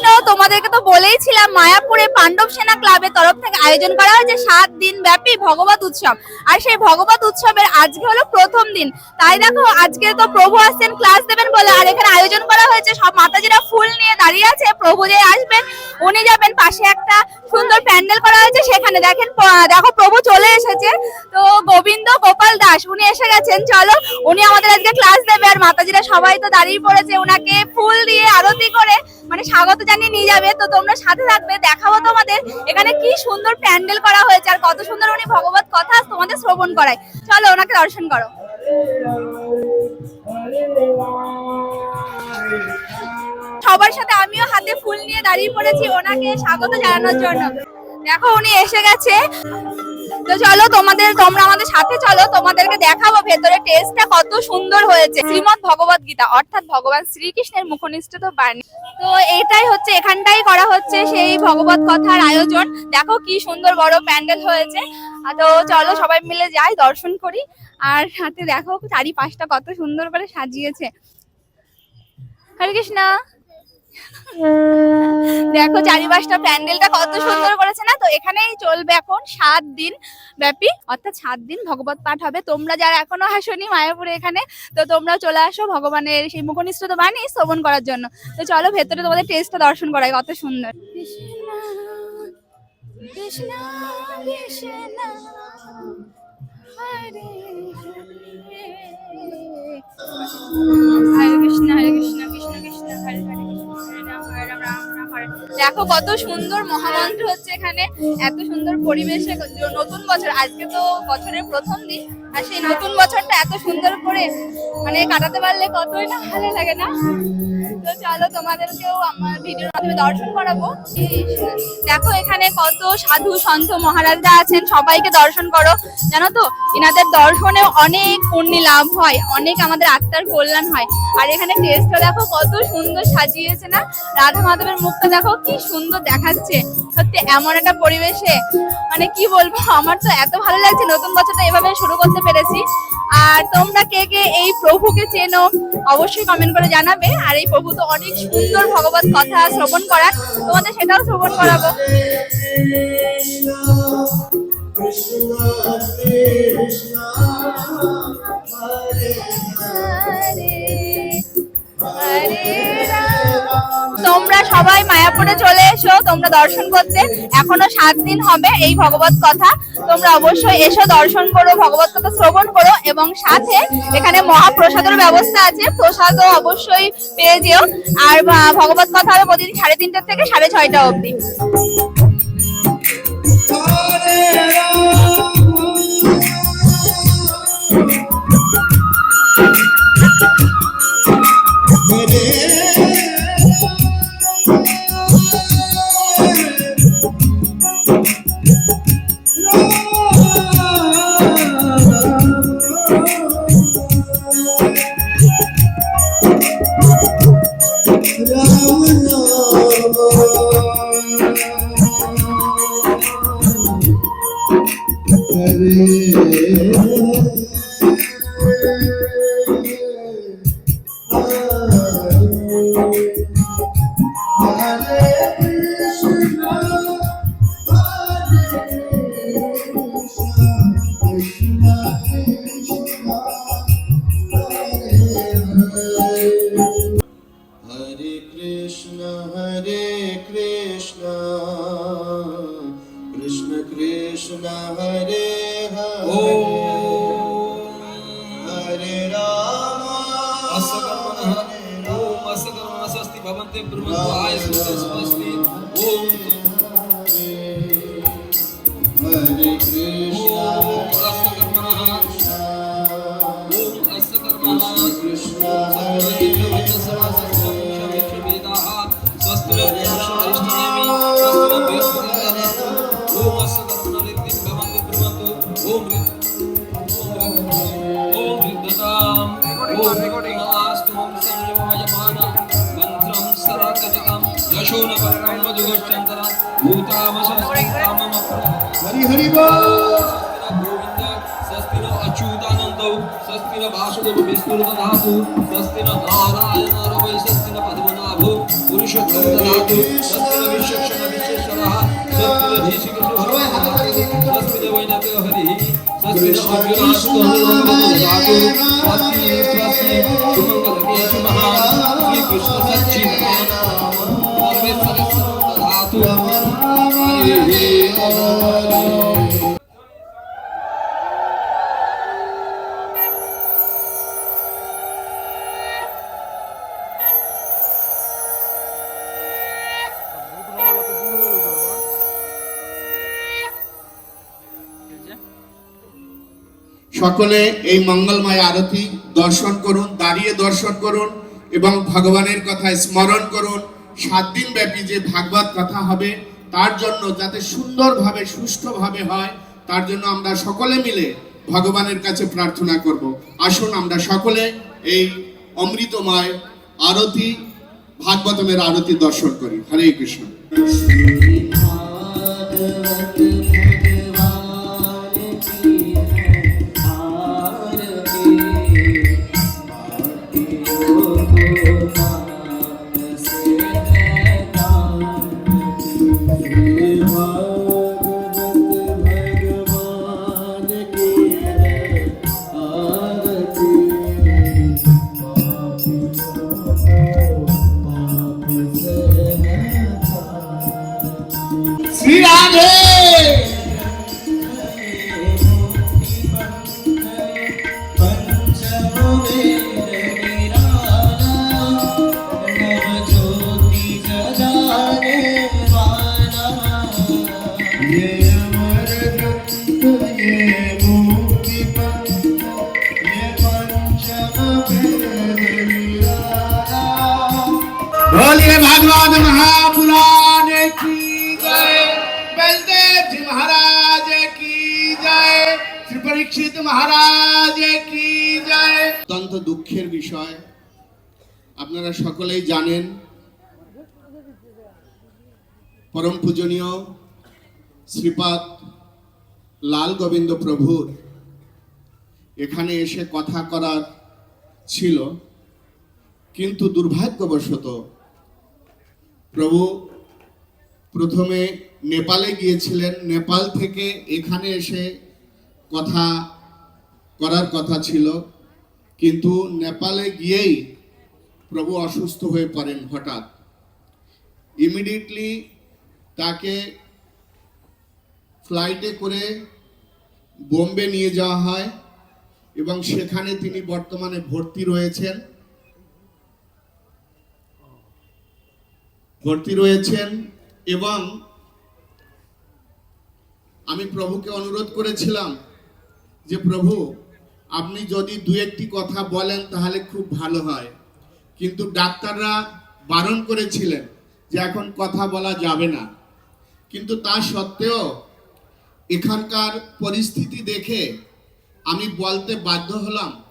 কৃষ্ণ, তোমাদেরকে তো বলেইছিলাম মায়াপুরে পাণ্ডব সেনা ক্লাবের তরফ থেকে আয়োজন করা হয়েছে সাত দিন ব্যাপী ভগবত উৎসব। আর সেই ভগবত উৎসবের আজকে হলো প্রথম দিন। তাই দেখো, আজকে তো প্রভু আসছেন ক্লাস দেবেন বলে। আর এখানে আয়োজন করা হয়েছে, সব মাতাজিরা ফুল নিয়ে দাঁড়িয়ে আছে। প্রভু যে আসবেন, উনি যাবেন। পাশে একটা সুন্দর প্যান্ডেল করা হয়েছে, সেখানে দেখেন দেখো প্রভু চলে এসেছে। তো গোবিন্দ গোপাল দাস, উনি এসে গেছেন। চলো, উনি আমাদের আজকে ক্লাস দেবে। আর মাতাজিরা সবাই তো দাঁড়িয়ে পড়েছে। ওনাকে ফুল দিয়ে আরতি করে মানে স্বাগত জানিয়ে নিয়ে যাবে। তো তোমরা সাথে থাকবে, দেখাবো তোমাদের এখানে কি সুন্দর প্যান্ডেল করা হয়েছে আর কত সুন্দর উনি ভগবত কথা তোমাদের শ্রবণ করায়। চলো ওনাকে দর্শন করো। সবার সাথে আমিও হাতে ফুল নিয়ে দাঁড়িয়ে পড়েছি ওনাকে স্বাগত জানানোর জন্য। দেখো উনি এসে গেছে। তো চলো তোমাদের, তোমরা আমাদের সাথে চলো, তোমাদেরকে দেখাবো ভেতরে টেস্টটা কত সুন্দর হয়েছে। শ্রীমদ ভগবত গীতা, অর্থাৎ ভগবান শ্রীকৃষ্ণের মুখনিষ্ঠিত বাণী। তো এটাই হচ্ছে, এখানটাই করা হচ্ছে সেই ভগবত কথার আয়োজন। দেখো কি সুন্দর বড় প্যান্ডেল হয়েছে। তো চলো সবাই মিলে যাই, দর্শন করি। আর সাথে দেখো চারিপাশটা কত সুন্দর করে সাজিয়েছে। হরে কৃষ্ণ। দেখো চারিপাশটা প্যান্ডেলটা কত সুন্দর করেছে না? তো এখানেই চলবে এখন সাত দিন ব্যাপী। অর্থাৎ সাত দিন ভগবত পাঠ হবে। তোমরা যারা এখনও আসনি মায়াপুরে এখানে, তো তোমরা চলে আসো ভগবানের সেই মুখনিষ্ঠিত বাণী শ্রবণ করার জন্য। তো চলো ভেতরে তোমাদের টেস্টটা দর্শন করাই, কত সুন্দর। কৃষ্ণ কৃষ্ণ, হরে হরে। দেখো কত সুন্দর মহামন্ত্র হচ্ছে এখানে, এত সুন্দর পরিবেশে নতুন বছর, আজকে তো বছরের প্রথম দিন, আর সেই নতুন বছরটা এত সুন্দর করে মানে কাটাতে পারলে কতই না ভালো লাগে না? তো চলো তোমাদেরকেও আমার ভিডিওর মাধ্যমে দর্শন করাবো। দেখো এখানে কত সাধু সন্ত মহারাজরা আছেন, সবাইকে দর্শন করো। জানো তো, এনাদের দর্শনে অনেক পুণ্যি লাভ হয়, অনেক আমাদের আত্মার কল্যাণ হয়। আর এখানে টেস্টটা দেখো কত সুন্দর সাজিয়েছে না? রাধা মাধবের মুখটা দেখো কি সুন্দর দেখাচ্ছে। সত্যি, এমন একটা পরিবেশে মানে কি বলব, আমার তো এত ভালো লাগছে নতুন বছরটা এভাবে শুরু করতে পেরেছি। আর তোমরা কে কে এই প্রভুকে চেনো, অবশ্যই কমেন্ট করে জানাবে। আর এই প্রভু তো অনেক সুন্দর ভগবত কথা শ্রবণ করার, তোমাদের সেটাও শ্রবণ করাবো। তোমরা সবাই মায়াপুরে চলে এসো, তোমরা দর্শন করতে। এখনও সাত দিন হবে এই ভগবত কথা। তোমরা অবশ্যই এসো, দর্শন করো, ভগবত কথা শ্রবণ করো এবং সাথে এখানে মহাপ্রসাদের ব্যবস্থা আছে। প্রসাদও অবশ্যই পেয়ে যেও। আর ভগবত কথা হবে প্রতিদিন সাড়ে তিনটা থেকে সাড়ে ছয়টা অবধি। Hare ter pronto as suas ಜಗಚ್ಚಂದನ ಭೂತಾವಶಾಮ ಹರಿ ಹರಿ ಗೋವಿಂದ ಸ್ವಸ್ತಿನ ಅಚ್ಯುತಾನಂದೌ ಸ್ವಸ್ತಿನ ಭಾಷದವು ವಿಸ್ತೃತನಾಥು ಸ್ವಸ್ತಿನ ನಾರಾಯಣರ ವೈ ಸ್ವಸ್ತಿನ ಪದ್ಮನಾಭೋ ಪುರುಷ ಗೌರನಾಥು ಸ್ವಸ್ತಿನ ವಿಶ್ವಕ್ಷಣ ವಿಶ್ವೇಶ್ವರಃ ಸ್ವಸ್ತಿನ ಧೀಶಿಕೃಷ್ಣ ಸ್ವಸ್ತಿನ ವೈನಕ ಹರಿ ಸ್ವಸ್ತಿನ ಅರ್ಜುನಾಥು ಸ್ವಸ್ತಿ ಸ್ವಸ್ತಿ ಸುಮಂಗಲಕೇಶ ಮಹಾ ಶ್ರೀಕೃಷ್ಣ ಸಚ್ಚಿದಾನಂದ ಸರ್ವೇಶ್ವರ সকলে এই মঙ্গলময় আরতি দর্শন করুন, দাঁড়িয়ে দর্শন করুন এবং ভগবানের কথা স্মরণ করুন। সাত দিন ব্যাপী যে ভাগবত কথা হবে তার জন্য যাতে সুন্দরভাবে, সুষ্ঠুভাবে হয়, তার জন্য আমরা সকলে মিলে ভগবানের কাছে প্রার্থনা করব। আসুন আমরা সকলে এই অমৃতময় আরতি, ভাগবতমের আরতি দর্শন করি। হরে কৃষ্ণ। পরীক্ষিত মহারাজ কি জয়? অত্যন্ত দুঃখের বিষয়। আপনারা সকলেই জানেন, পরম পূজনীয় শ্রীপাদ লাল গোবিন্দ প্রভুর এখানে এসে কথা করার ছিল, কিন্তু দুর্ভাগ্যবশত প্রভু প্রথমে নেপালে গিয়েছিলেন, নেপাল থেকে এখানে এসে কথা করার কথা ছিল, কিন্তু নেপালে গিয়েই প্রভু অসুস্থ হয়ে পড়েন হঠাৎ। ইমিডিয়েটলি তাকে ফ্লাইটে করে বোম্বে নিয়ে যাওয়া হয় এবং সেখানে তিনি বর্তমানে ভর্তি রয়েছেন। ভর্তি রয়েছেন এবং আমি প্রভুকে অনুরোধ করেছিলাম যে প্রভু আপনি যদি দু একটি কথা বলেন তাহলে খুব ভালো হয়। কিন্তু ডাক্তাররা বারণ করেছিলেন যে এখন কথা বলা যাবে না। কিন্তু তা সত্ত্বেও এখানকার পরিস্থিতি দেখে আমি বলতে বাধ্য হলাম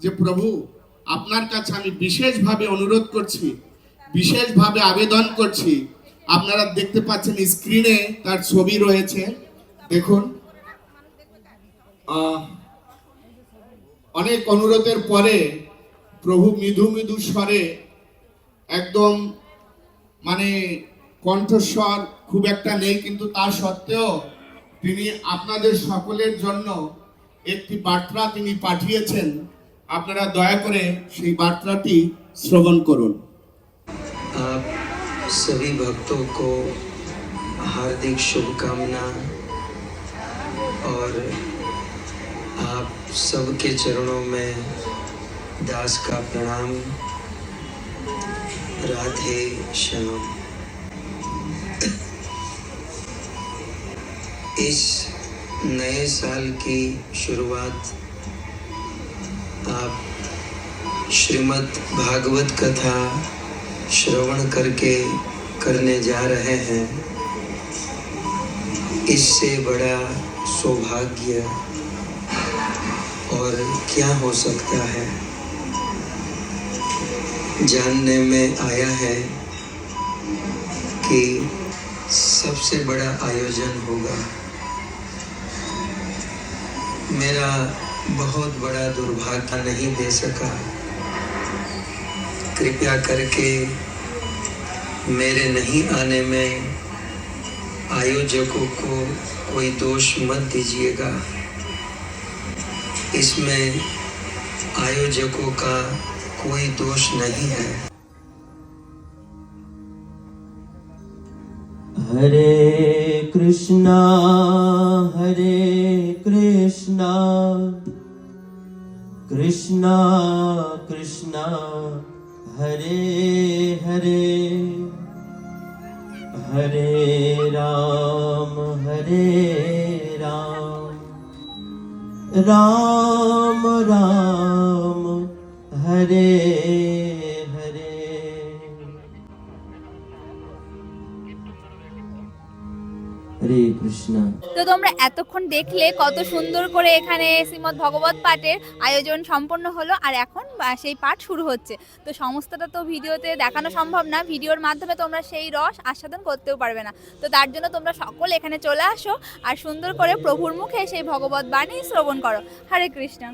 যে প্রভু আপনার কাছে আমি বিশেষভাবে অনুরোধ করছি বিশেষভাবে আবেদন করছি। আপনারা দেখতে পাচ্ছেন স্ক্রিনে তার ছবি রয়েছে। দেখুন। আহ, অনেক অনুরোধের পরে প্রভু মৃদু মৃদু স্বরে একদম মানে কণ্ঠস্বর খুব একটা নেই কিন্তু তা সত্ত্বেও তিনি আপনাদের সকলের জন্য একটি বার্তা তিনি পাঠিয়েছেন আপনারা দয়া করে সেই বার্তাটি শ্রবণ করুন आप सभी भक्तों को हार्दिक शुभकामना और आप सबके चरणों में दास का प्रणाम। राधे श्याम। इस नए साल की शुरुआत आप श्रीमद् भागवत कथा श्रवण करके करने जा रहे हैं। इससे बड़ा सौभाग्य और क्या हो सकता है? जानने में आया है कि सबसे बड़ा आयोजन होगा। मेरा बहुत बड़ा दुर्भाग्य नहीं दे सका। कृपया करके मेरे नहीं आने में आयोजकों को कोई दोष मत दीजिएगा। इसमें आयोजकों का कोई दोष नहीं है। हरे कृष्णा हरे कृष्णा कृष्णा कृष्णा, हरे हरे हरे राम, हरे राम राम हरे তো তোমরা এতক্ষণ দেখলে কত সুন্দর করে এখানে শ্রীমদ ভগবত পাঠের আয়োজন সম্পন্ন হলো আর এখন সেই পাঠ শুরু হচ্ছে। তো সমস্তটা তো ভিডিওতে দেখানো সম্ভব না, ভিডিওর মাধ্যমে তোমরা সেই রস আস্বাদন করতেও পারবে না। তো তার জন্য তোমরা সকল এখানে চলে আসো আর সুন্দর করে প্রভুর মুখে সেই ভগবত বাণী শ্রবণ করো। হরে কৃষ্ণ।